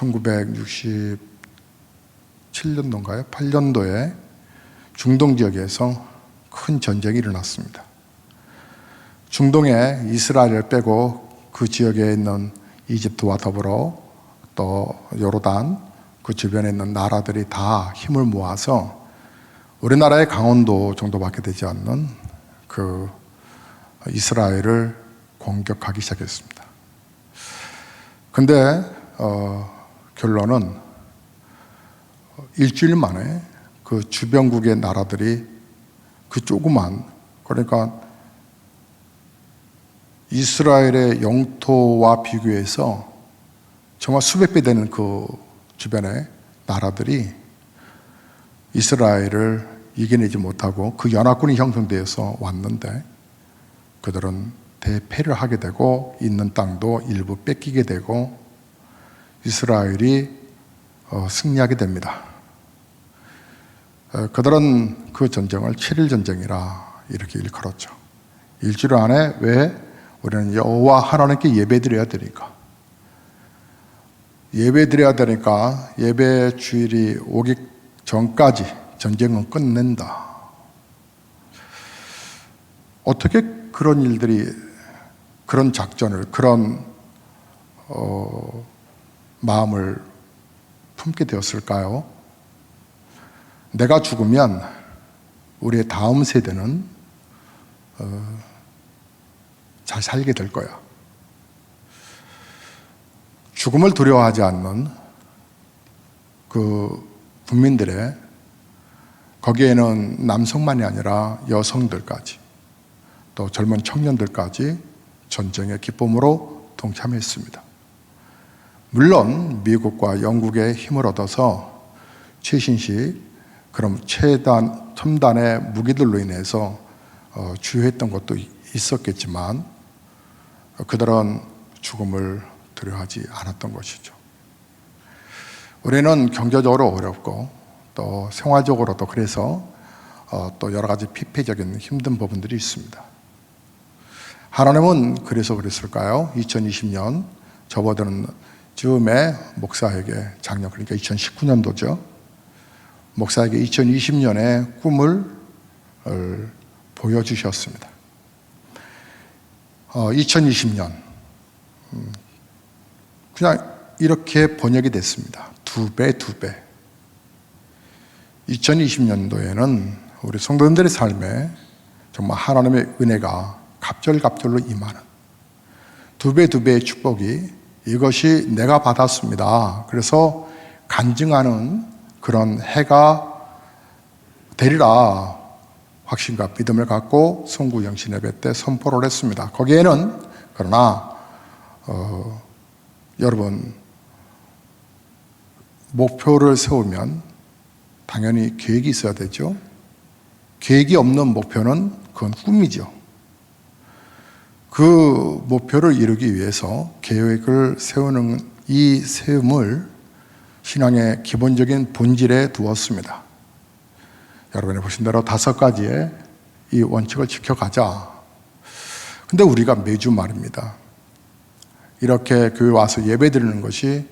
1967년도인가요? 8년도에 중동 지역에서 큰 전쟁이 일어났습니다. 중동에 이스라엘을 빼고 그 지역에 있는 이집트와 더불어 또 요르단 그 주변에 있는 나라들이 다 힘을 모아서 우리나라의 강원도 정도밖에 되지 않는 그 이스라엘을 공격하기 시작했습니다. 근데 어, 결론은 일주일 만에 그 주변국의 나라들이 그 조그만 그러니까 이스라엘의 영토와 비교해서 정말 수백 배 되는 그 주변의 나라들이 이스라엘을 이겨내지 못하고 그 연합군이 형성되어서 왔는데 그들은 대패를 하게 되고 있는 땅도 일부 뺏기게 되고 이스라엘이 어, 승리하게 됩니다. 어, 그들은 그 전쟁을 7일 전쟁이라 이렇게 일컬었죠. 일주일 안에 왜 우리는 여호와 하나님께 예배드려야 되니까 예배드려야 되니까 예배 주일이 오기 전까지 전쟁은 끝낸다. 어떻게 그런 일들이 그런 작전을 그런 어, 마음을 품게 되었을까요? 내가 죽으면 우리의 다음 세대는 어, 잘 살게 될 거야. 죽음을 두려워하지 않는 그 국민들의 거기에는 남성만이 아니라 여성들까지 또 젊은 청년들까지 전쟁의 기쁨으로 동참했습니다. 물론 미국과 영국의 힘을 얻어서 최신식 그럼 최단 첨단의 무기들로 인해서 어, 주요했던 것도 있었겠지만 그들은 죽음을 두려워하지 않았던 것이죠. 우리는 경제적으로 어렵고 또 생활적으로도 그래서 어, 또 여러 가지 피폐적인 힘든 부분들이 있습니다. 하나님은 그래서 그랬을까요? 2020년 접어드는 즈음에 목사에게 작년 그러니까 2019년도죠. 목사에게 2020년의 꿈을 어, 보여주셨습니다. 어, 2020년 음, 그냥 이렇게 번역이 됐습니다. 두 배, 두 배. 2020년도에는 우리 성도님들의 삶에 정말 하나님의 은혜가 갑절갑절로 임하는 두 배, 두 배의 축복이 이것이 내가 받았습니다. 그래서 간증하는 그런 해가 되리라 확신과 믿음을 갖고 성구 영신 예배 때 선포를 했습니다. 거기에는 그러나 어, 여러분 목표를 세우면 당연히 계획이 있어야 되죠. 계획이 없는 목표는 그건 꿈이죠. 그 목표를 이루기 위해서 계획을 세우는 이 세움을 신앙의 기본적인 본질에 두었습니다. 여러분이 보신 대로 다섯 가지의 이 원칙을 지켜가자. 근데 우리가 매주 말입니다. 이렇게 교회 와서 예배 드리는 것이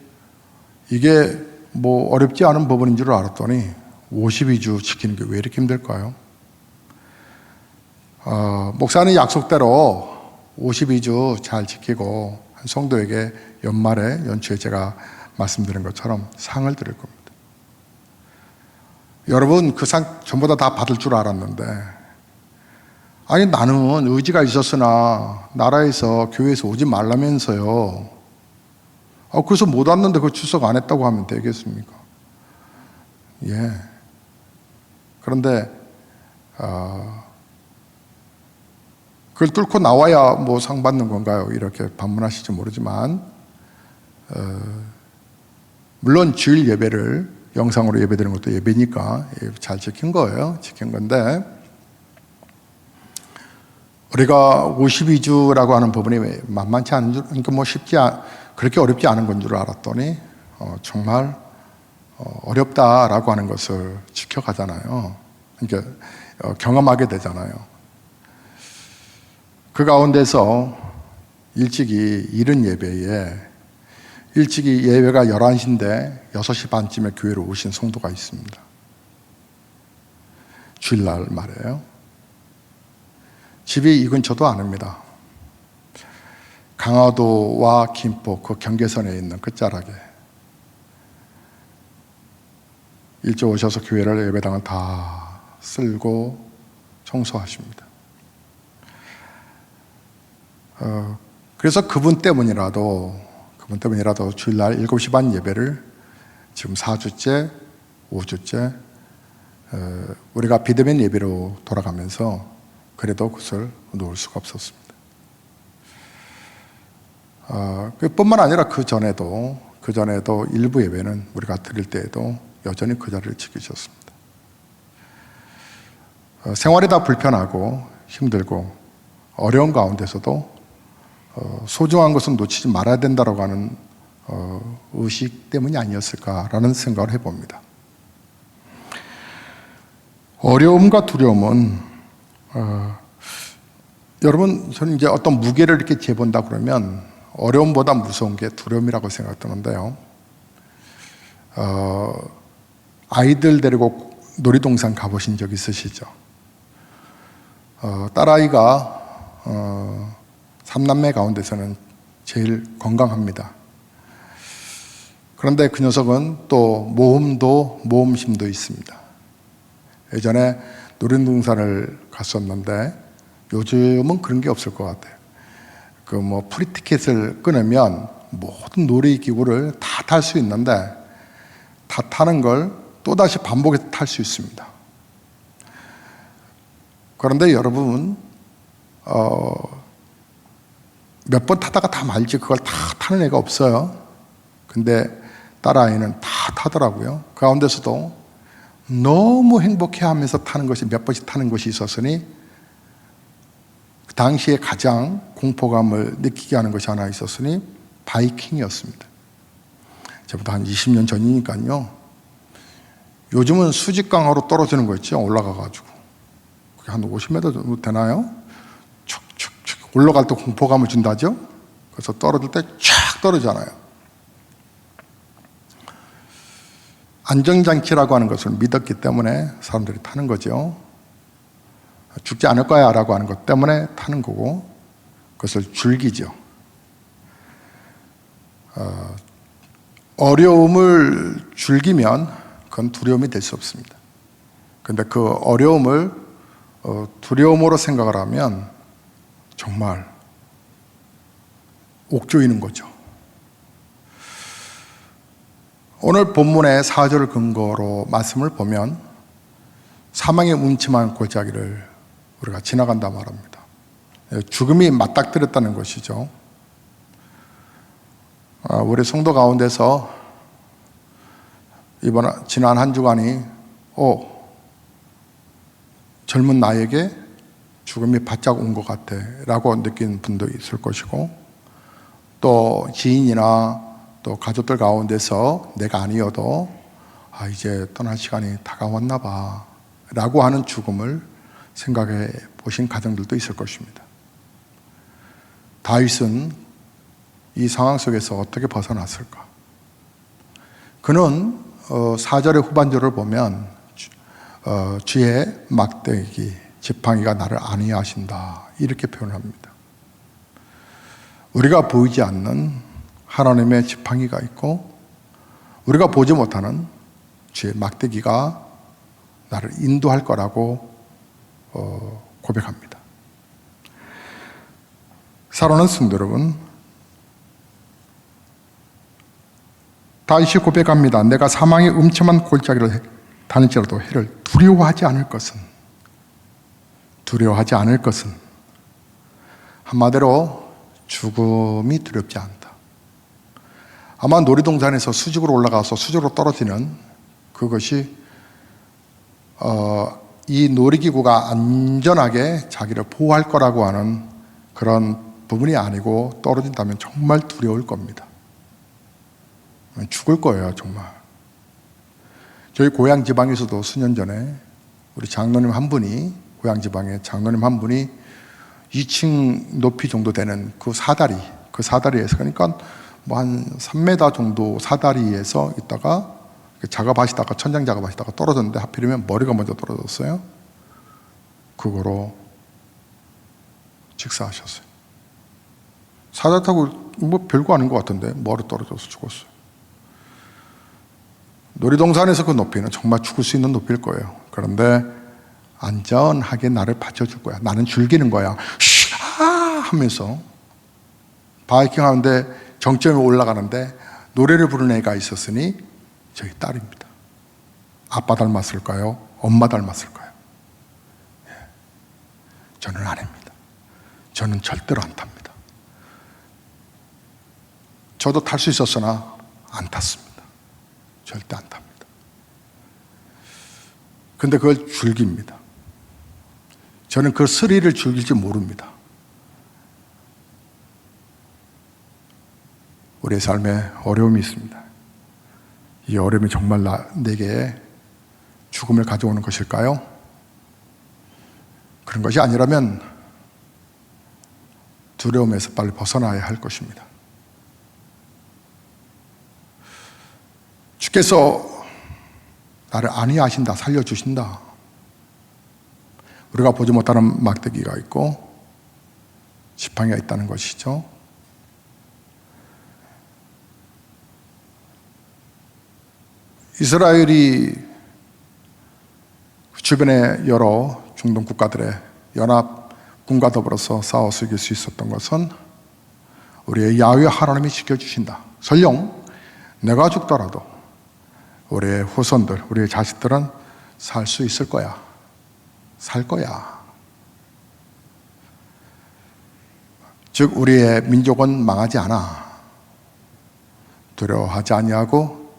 이게 뭐 어렵지 않은 부분인 줄 알았더니 52주 지키는 게 왜 이렇게 힘들까요? 어, 목사는 약속대로 52주 잘 지키고 성도에게 연말에 연초에 제가 말씀드린 것처럼 상을 드릴 겁니다. 여러분 그 상 전부 다 다 받을 줄 알았는데 아니 나는 의지가 있었으나 나라에서 교회에서 오지 말라면서요. 아, 그래서 못 왔는데 그 출석 안 했다고 하면 되겠습니까? 예. 그런데 어, 그걸 뚫고 나와야 뭐 상 받는 건가요? 이렇게 반문하실지 모르지만 어, 물론 주일 예배를 영상으로 예배드리는 것도 예배니까 잘 지킨 거예요. 지킨 건데 우리가 52주라고 하는 부분이 만만치 않은 줄, 그러니까 뭐 쉽지 않, 그렇게 어렵지 않은 건 줄 알았더니 어, 정말 어, 어렵다라고 하는 것을 지켜가잖아요. 그러니까 어, 경험하게 되잖아요. 그 가운데서 일찍이 이른 예배에 일찍이 예배가 11시인데 6시 반쯤에 교회로 오신 성도가 있습니다. 주일날 말이에요. 집이 이 근처도 아닙니다. 강화도와 김포 그 경계선에 있는 끝자락에 일찍 오셔서 교회를 예배당을 다 쓸고 청소하십니다. 어, 그래서 그분 때문이라도 그분 때문이라도 주일날 7시 반 예배를 지금 4주째, 5주째 어, 우리가 비대면 예배로 돌아가면서 그래도 그것을 놓을 수가 없었습니다. 어, 뿐만 아니라 그 전에도 그 전에도 일부 예배는 우리가 드릴 때에도 여전히 그 자리를 지키셨습니다. 어, 생활이 다 불편하고 힘들고 어려운 가운데서도 어, 소중한 것은 놓치지 말아야 된다라고 하는 어, 의식 때문이 아니었을까라는 생각을 해봅니다. 어려움과 두려움은 어, 여러분 저는 이제 어떤 무게를 이렇게 재본다 그러면 어려움보다 무서운 게 두려움이라고 생각드는데요. 어, 아이들 데리고 놀이동산 가보신 적 있으시죠? 어, 딸아이가 어, 삼남매 가운데서는 제일 건강합니다. 그런데 그 녀석은 또 모험도 모험심도 있습니다. 예전에 놀이동산을 갔었는데 요즘은 그런 게 없을 것 같아요. 그 뭐 프리티켓을 끊으면 모든 놀이기구를 다 탈 수 있는데 다 타는 걸 또다시 반복해서 탈 수 있습니다. 그런데 여러분, 어, 몇 번 타다가 다 말지 그걸 다 타는 애가 없어요. 근데 딸아이는 다 타더라고요. 그 가운데서도 너무 행복해 하면서 타는 것이 몇 번씩 타는 것이 있었으니 그 당시에 가장 공포감을 느끼게 하는 것이 하나 있었으니 바이킹이었습니다. 저보다 한 20년 전이니까요. 요즘은 수직강화로 떨어지는 거 있죠. 올라가가지고. 그게 한 50m 정도 되나요? 올라갈 때 공포감을 준다죠. 그래서 떨어질 때 쫙 떨어지잖아요. 안정장치라고 하는 것을 믿었기 때문에 사람들이 타는 거죠. 죽지 않을 거야 라고 하는 것 때문에 타는 거고, 그것을 즐기죠. 어, 어려움을 즐기면 그건 두려움이 될 수 없습니다. 근데 그 어려움을 어, 두려움으로 생각을 하면 정말 옥조이는 거죠. 오늘 본문의 사절을 근거로 말씀을 보면 사망의 음침한 골짜기를 우리가 지나간다 말합니다. 죽음이 맞닥뜨렸다는 것이죠. 아, 우리 성도 가운데서 이번 지난 한 주간이 어 젊은 나에게 죽음이 바짝 온 것 같아 라고 느낀 분도 있을 것이고 또 지인이나 또 가족들 가운데서 내가 아니어도 아 이제 떠날 시간이 다가왔나 봐 라고 하는 죽음을 생각해 보신 가정들도 있을 것입니다. 다윗은 이 상황 속에서 어떻게 벗어났을까? 그는 어, 4절의 후반절을 보면 어, 주의 막대기 지팡이가 나를 안위하신다 이렇게 표현합니다. 우리가 보이지 않는 하나님의 지팡이가 있고 우리가 보지 못하는 주의 막대기가 나를 인도할 거라고 어, 고백합니다. 사랑하는 성도 여러분, 다시 고백합니다. 내가 사망의 음침한 골짜기를 다닐지라도 해를 두려워하지 않을 것은 두려워하지 않을 것은 한마디로 죽음이 두렵지 않다. 아마 놀이동산에서 수직으로 올라가서 수직으로 떨어지는 그것이 어, 이 놀이기구가 안전하게 자기를 보호할 거라고 하는 그런 부분이 아니고 떨어진다면 정말 두려울 겁니다. 죽을 거예요, 정말. 저희 고향 지방에서도 수년 전에 우리 장로님 한 분이 고향 지방에 장로님 한 분이 2층 높이 정도 되는 그 사다리, 그 사다리에서 그러니까 뭐 한 3m 정도 사다리에서 있다가 작업하시다가 천장 작업하시다가 떨어졌는데 하필이면 머리가 먼저 떨어졌어요. 그거로 직사하셨어요. 사다 타고 뭐 별거 아닌 것 같은데 머리 떨어져서 죽었어요. 놀이동산에서 그 높이는 정말 죽을 수 있는 높이일 거예요. 그런데 안전하게 나를 받쳐줄 거야. 나는 즐기는 거야. 쉬, 아! 하면서 바이킹 하는데 정점에 올라가는데 노래를 부르는 애가 있었으니 저희 딸입니다. 아빠 닮았을까요? 엄마 닮았을까요? 예. 저는 아닙니다. 저는 절대로 안 탑니다. 저도 탈 수 있었으나 안 탔습니다. 절대 안 탑니다. 근데 그걸 즐깁니다. 저는 그 스릴을 즐길지 모릅니다. 우리의 삶에 어려움이 있습니다. 이 어려움이 정말 나, 내게 죽음을 가져오는 것일까요? 그런 것이 아니라면 두려움에서 빨리 벗어나야 할 것입니다. 주께서 나를 안위하신다, 살려주신다. 우리가 보지 못하는 막대기가 있고 지팡이가 있다는 것이죠. 이스라엘이 주변의 여러 중동 국가들의 연합 군과 더불어서 싸워서 이길 수 있었던 것은 우리의 야훼 하나님이 지켜주신다. 설령 내가 죽더라도 우리의 후손들, 우리의 자식들은 살 수 있을 거야. 살 거야. 즉 우리의 민족은 망하지 않아. 두려워하지 아니하고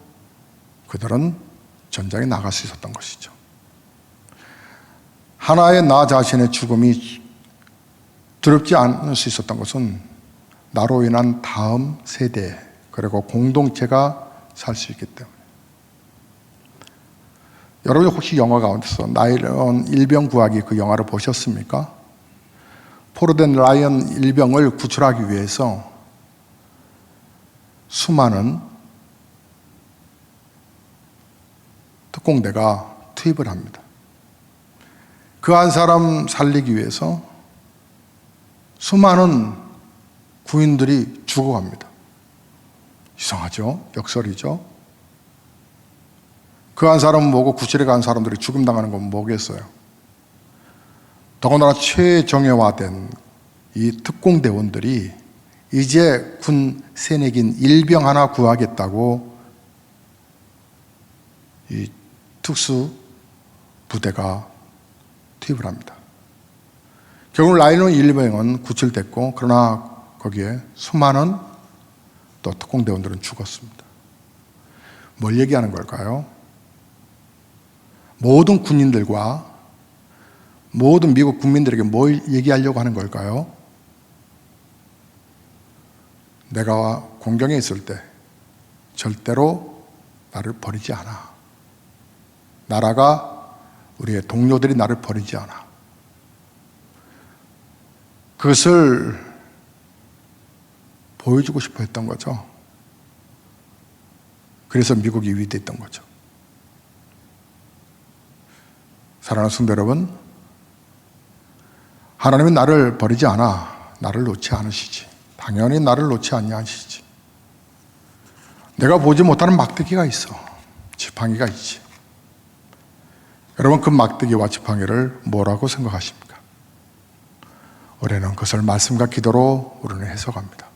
그들은 전장에 나갈 수 있었던 것이죠. 하나의 나 자신의 죽음이 두렵지 않을 수 있었던 것은 나로 인한 다음 세대 그리고 공동체가 살 수 있기 때문에. 여러분 혹시 영화 가운데서 나일론 일병 구하기 그 영화를 보셨습니까? 포로된 라이언 일병을 구출하기 위해서 수많은 특공대가 투입을 합니다. 그 한 사람 살리기 위해서 수많은 구인들이 죽어갑니다. 이상하죠? 역설이죠? 그 한 사람은 뭐고 구실에 간 사람들이 죽음 당하는 건 뭐겠어요? 더군다나 최정예화된 이 특공대원들이 이제 군 새내긴 일병 하나 구하겠다고 이 특수 부대가 투입을 합니다. 결국 라이논 일병은 구출됐고 그러나 거기에 수많은 또 특공대원들은 죽었습니다. 뭘 얘기하는 걸까요? 모든 군인들과 모든 미국 국민들에게 뭘 얘기하려고 하는 걸까요? 내가 공경에 있을 때 절대로 나를 버리지 않아. 나라가 우리의 동료들이 나를 버리지 않아. 그것을 보여주고 싶어 했던 거죠. 그래서 미국이 위대했던 거죠. 사랑하는 성도 여러분, 하나님은 나를 버리지 않아. 나를 놓지 않으시지. 당연히 나를 놓지 아니하시지. 내가 보지 못하는 막대기가 있어. 지팡이가 있지. 여러분 그 막대기와 지팡이를 뭐라고 생각하십니까? 우리는 그것을 말씀과 기도로 우리는 해석합니다.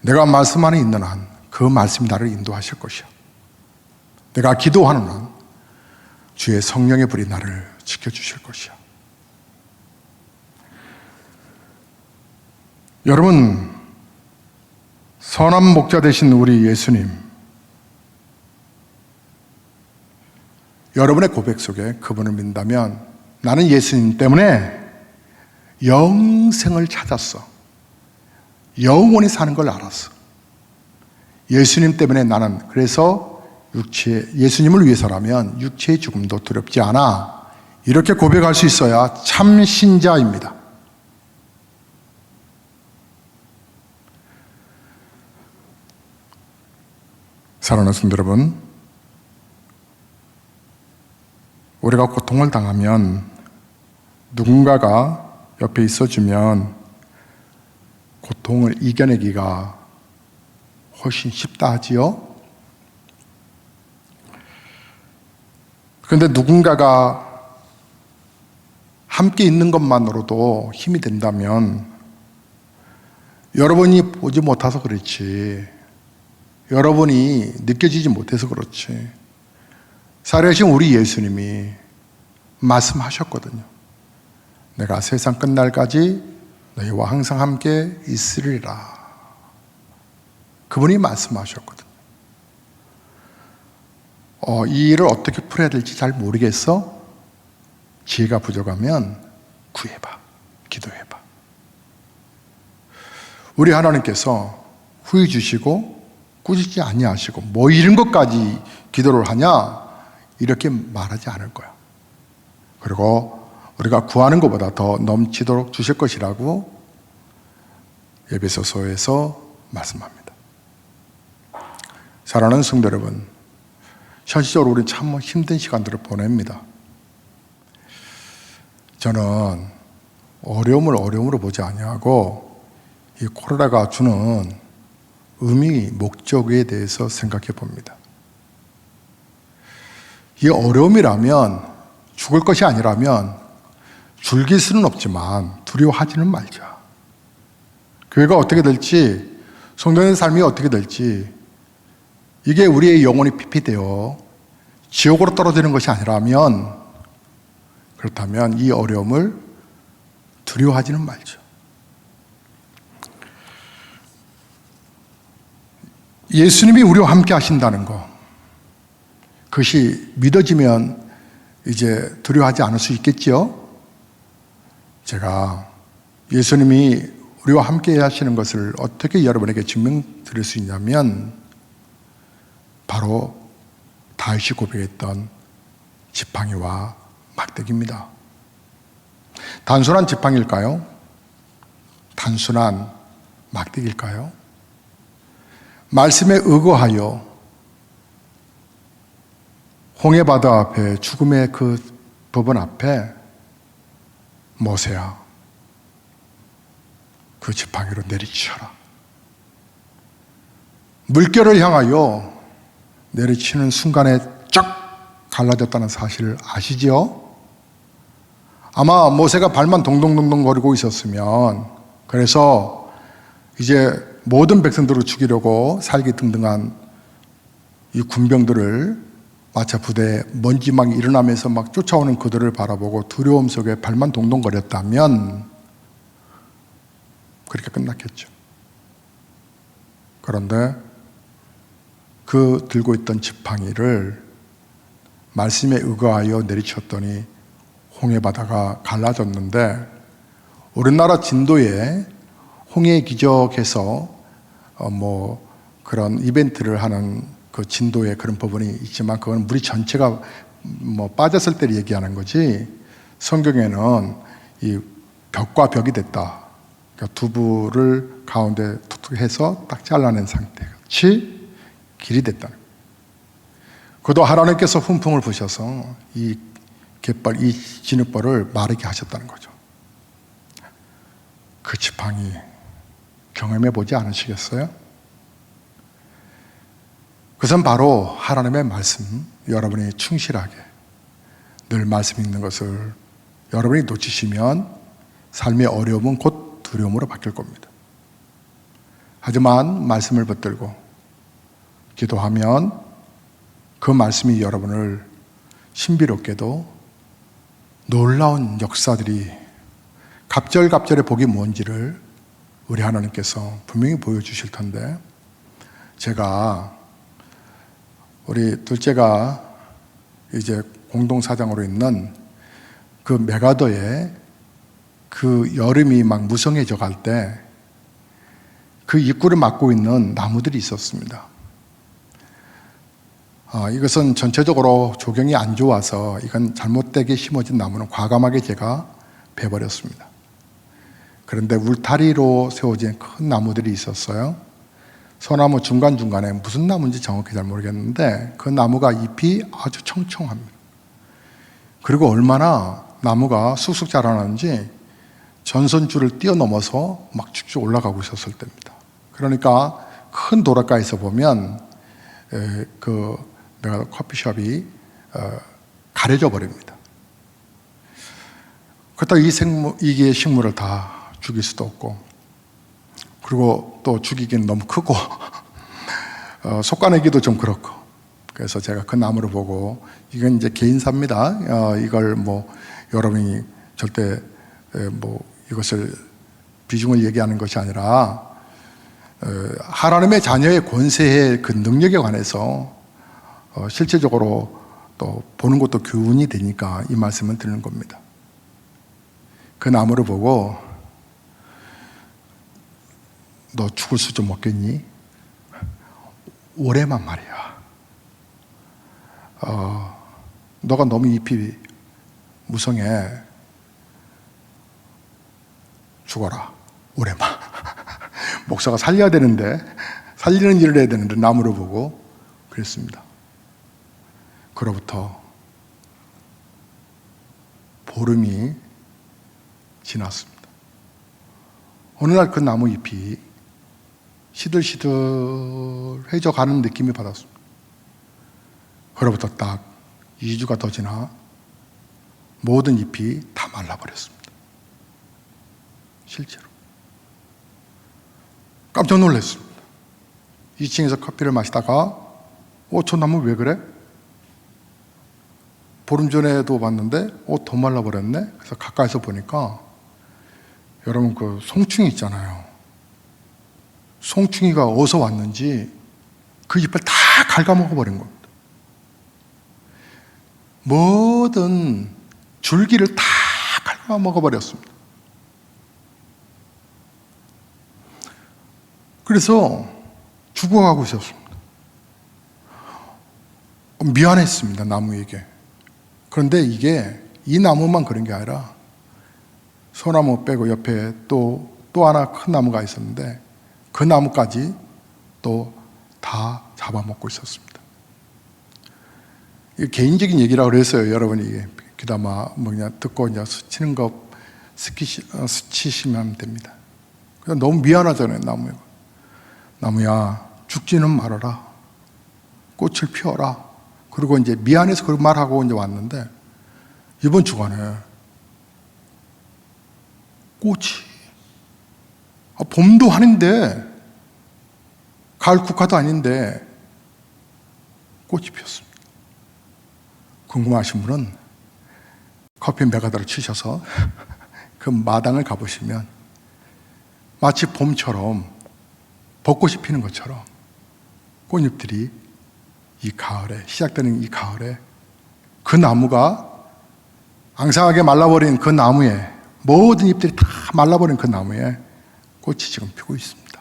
내가 말씀 안에 있는 한 그 말씀이 나를 인도하실 것이야. 내가 기도하는 한 주의 성령의 불이 나를 지켜주실 것이야. 여러분, 선한 목자 되신 우리 예수님, 여러분의 고백 속에 그분을 믿다면 나는 예수님 때문에 영생을 찾았어. 영원히 사는 걸 알았어. 예수님 때문에 나는 그래서 육체 예수님을 위해서라면 육체의 죽음도 두렵지 않아. 이렇게 고백할 수 있어야 참 신자입니다. 사랑하는 성도 여러분, 우리가 고통을 당하면 누군가가 옆에 있어주면 고통을 이겨내기가 훨씬 쉽다 하지요? 그런데 누군가가 함께 있는 것만으로도 힘이 된다면 여러분이 보지 못해서 그렇지. 여러분이 느껴지지 못해서 그렇지. 살아계신 우리 예수님이 말씀하셨거든요. 내가 세상 끝날까지 너희와 항상 함께 있으리라. 그분이 말씀하셨거든요. 어, 이 일을 어떻게 풀어야 될지 잘 모르겠어? 지혜가 부족하면 구해봐. 기도해봐. 우리 하나님께서 후회 주시고 꾸짖지 아니하시고 뭐 이런 것까지 기도를 하냐 이렇게 말하지 않을 거야. 그리고 우리가 구하는 것보다 더 넘치도록 주실 것이라고 예배소서에서 말씀합니다. 사랑하는 성도 여러분, 현실적으로 우리 참 힘든 시간들을 보냅니다. 저는 어려움을 어려움으로 보지 아니하고 이 코로나가 주는 의미, 목적에 대해서 생각해 봅니다. 이 어려움이라면 죽을 것이 아니라면 줄길 수는 없지만 두려워하지는 말자. 교회가 어떻게 될지, 성도의 삶이 어떻게 될지, 이게 우리의 영혼이 피피되어 지옥으로 떨어지는 것이 아니라면, 그렇다면 이 어려움을 두려워하지는 말죠. 예수님이 우리와 함께 하신다는 것, 그것이 믿어지면 이제 두려워하지 않을 수 있겠지요? 제가 예수님이 우리와 함께 하시는 것을 어떻게 여러분에게 증명드릴 수 있냐면, 바로 다윗이 고백했던 지팡이와 막대기입니다. 단순한 지팡일까요? 단순한 막대기일까요? 말씀에 의거하여 홍해 바다 앞에 죽음의 그 법원 앞에 모세야 그 지팡이로 내리치라 물결을 향하여 내리치는 순간에 쫙 갈라졌다는 사실을 아시지요? 아마 모세가 발만 동동동동 거리고 있었으면 그래서 이제 모든 백성들을 죽이려고 살기 등등한 이 군병들을 마차 부대에 먼지막이 일어나면서 막 쫓아오는 그들을 바라보고 두려움 속에 발만 동동거렸다면 그렇게 끝났겠죠. 그런데 그 들고 있던 지팡이를 말씀에 의거하여 내리쳤더니 홍해 바다가 갈라졌는데 우리나라 진도에 홍해 기적에서 어 뭐 그런 이벤트를 하는 그 진도에 그런 부분이 있지만 그건 물이 전체가 뭐 빠졌을 때를 얘기하는 거지. 성경에는 이 벽과 벽이 됐다. 그러니까 두부를 가운데 툭툭 해서 딱 잘라낸 상태 같이 길이 됐다는. 그도 하나님께서 훈풍을 부셔서 이 갯벌, 이 진흙벌을 마르게 하셨다는 거죠. 그 지팡이 경험해 보지 않으시겠어요? 그것은 바로 하나님의 말씀, 여러분이 충실하게 늘 말씀 있는 것을 여러분이 놓치시면 삶의 어려움은 곧 두려움으로 바뀔 겁니다. 하지만 말씀을 붙들고 기도하면 그 말씀이 여러분을 신비롭게도 놀라운 역사들이 갑절갑절의 복이 뭔지를 우리 하나님께서 분명히 보여주실 텐데 제가 우리 둘째가 이제 공동사장으로 있는 그 메가더에 그 여름이 막 무성해져 갈 때 그 입구를 막고 있는 나무들이 있었습니다. 어, 이것은 전체적으로 조경이 안 좋아서 이건 잘못되게 심어진 나무는 과감하게 제가 베버렸습니다. 그런데 울타리로 세워진 큰 나무들이 있었어요. 소나무 중간중간에 무슨 나무인지 정확히 잘 모르겠는데 그 나무가 잎이 아주 청청합니다. 그리고 얼마나 나무가 쑥쑥 자라는지 전선줄을 뛰어넘어서 막 쭉쭉 올라가고 있었을 때입니다. 그러니까 큰 도로가에서 보면 에, 그 내가 커피숍이 어, 가려져 버립니다. 그렇다고 이 생물, 이게 식물을 다 죽일 수도 없고, 그리고 또 죽이기는 너무 크고, 어, 속가내기도 좀 그렇고, 그래서 제가 그 나무를 보고, 이건 이제 개인사입니다. 어, 이걸 뭐, 여러분이 절대, 에, 뭐, 이것을 비중을 얘기하는 것이 아니라, 어, 하나님의 자녀의 권세의 그 능력에 관해서 어, 실제적으로 또 보는 것도 교훈이 되니까 이 말씀을 드리는 겁니다. 그 나무를 보고 너 죽을 수 좀 없겠니? 올해만 말이야. 어, 너가 너무 잎이 무성해. 죽어라. 올해만. 목사가 살려야 되는데, 살리는 일을 해야 되는데, 나무를 보고 그랬습니다. 그로부터 보름이 지났습니다. 어느 날 그 나무 잎이 시들시들해져 가는 느낌이 받았습니다. 그로부터 딱 2주가 더 지나 모든 잎이 다 말라버렸습니다. 실제로. 깜짝 놀랐습니다. 2층에서 커피를 마시다가, 어, 저 나무 왜 그래? 보름 전에도 봤는데, 어, 더 말라버렸네? 그래서 가까이서 보니까, 여러분 그 송충이 있잖아요. 송충이가 어디서 왔는지 그 잎을 다 갉아먹어 버린 겁니다. 모든 줄기를 다 갉아먹어 버렸습니다. 그래서 죽어가고 있었습니다. 미안했습니다, 나무에게. 그런데 이게 이 나무만 그런 게 아니라 소나무 빼고 옆에 또, 또 하나 큰 나무가 있었는데 그 나무까지 또 다 잡아먹고 있었습니다. 개인적인 얘기라고 그랬어요. 여러분이 귀담아 뭐 그냥 듣고 이제 스치는 거 스치시, 어, 스치시면 됩니다. 너무 미안하잖아요, 나무가. 나무야, 죽지는 말아라. 꽃을 피워라. 그리고 이제 미안해서 그런 말하고 이제 왔는데 이번 주간에 꽃이 아, 봄도 아닌데 가을 국화도 아닌데 꽃이 피었습니다. 궁금하신 분은 커피 메가다를 치셔서 그 마당을 가보시면 마치 봄처럼 벚꽃이 피는 것처럼 꽃잎들이 이 가을에 시작되는 이 가을에 그 나무가 앙상하게 말라버린 그 나무에 모든 잎들이 다 말라버린 그 나무에 꽃이 지금 피고 있습니다.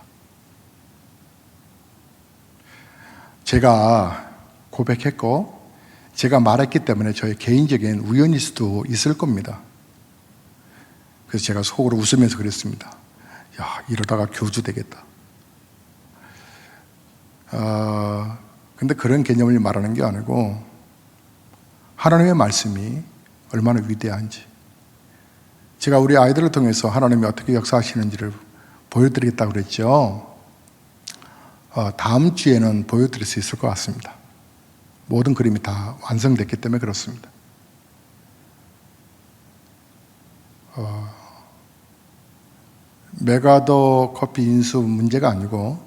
제가 고백했고 제가 말했기 때문에 저의 개인적인 우연일 수도 있을 겁니다. 그래서 제가 속으로 웃으면서 그랬습니다. 야, 이러다가 교주 되겠다. 어, 근데 그런 개념을 말하는 게 아니고 하나님의 말씀이 얼마나 위대한지 제가 우리 아이들을 통해서 하나님이 어떻게 역사하시는지를 보여드리겠다고 그랬죠. 어, 다음 주에는 보여드릴 수 있을 것 같습니다. 모든 그림이 다 완성됐기 때문에 그렇습니다. 어, 메가더 커피 인수 문제가 아니고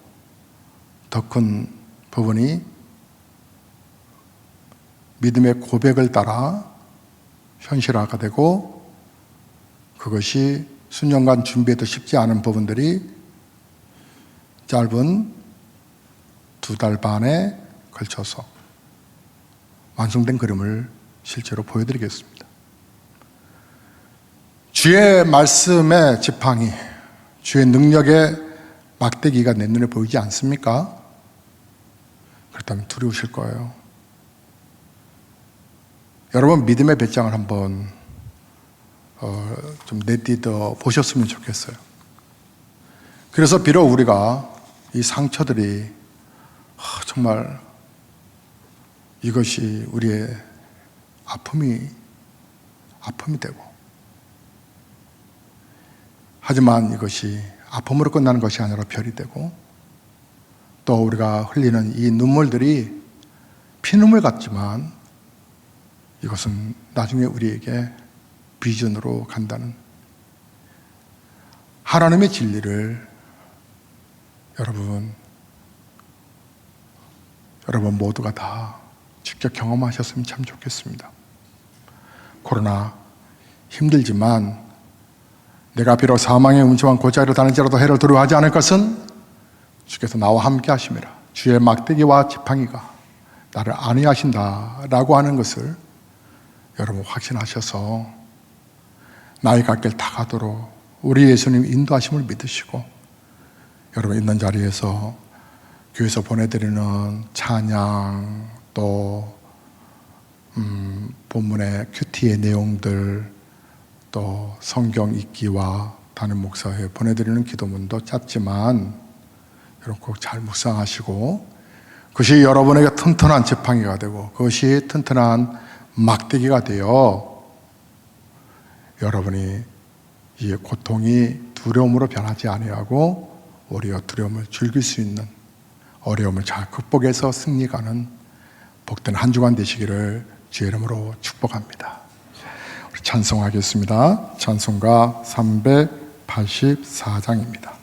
더 큰 부분이 믿음의 고백을 따라 현실화가 되고 그것이 수년간 준비해도 쉽지 않은 부분들이 짧은 두 달 반에 걸쳐서 완성된 그림을 실제로 보여드리겠습니다. 주의 말씀의 지팡이, 주의 능력의 막대기가 내 눈에 보이지 않습니까? 그렇다면 두려우실 거예요. 여러분 믿음의 배짱을 한번 어, 좀 내띠더 보셨으면 좋겠어요. 그래서 비록 우리가 이 상처들이 아, 정말 이것이 우리의 아픔이 아픔이 되고 하지만 이것이 아픔으로 끝나는 것이 아니라 별이 되고 또 우리가 흘리는 이 눈물들이 피눈물 같지만 이것은 나중에 우리에게 비전으로 간다는 하나님의 진리를 여러분 여러분 모두가 다 직접 경험하셨으면 참 좋겠습니다. 코로나 힘들지만 내가 비록 사망의 음침한 고자리를 다닐지라도 해를 두려워하지 않을 것은 주께서 나와 함께 하심이라 주의 막대기와 지팡이가 나를 안위하신다라고 하는 것을 여러분 확신하셔서 나의 갓길 다 가도록 우리 예수님 인도하심을 믿으시고 여러분 있는 자리에서 교회에서 보내드리는 찬양 또 음, 본문의 큐티의 내용들 또 성경 읽기와 담임 목사에 보내드리는 기도문도 짧지만 여러분 꼭 잘 묵상하시고 그것이 여러분에게 튼튼한 지팡이가 되고 그것이 튼튼한 막대기가 되어 여러분이 이 고통이 두려움으로 변하지 아니하고 오히려 두려움을 즐길 수 있는 어려움을 잘 극복해서 승리가는 복된 한 주간 되시기를 주의 이름으로 축복합니다. 찬송하겠습니다. 찬송가 384장입니다.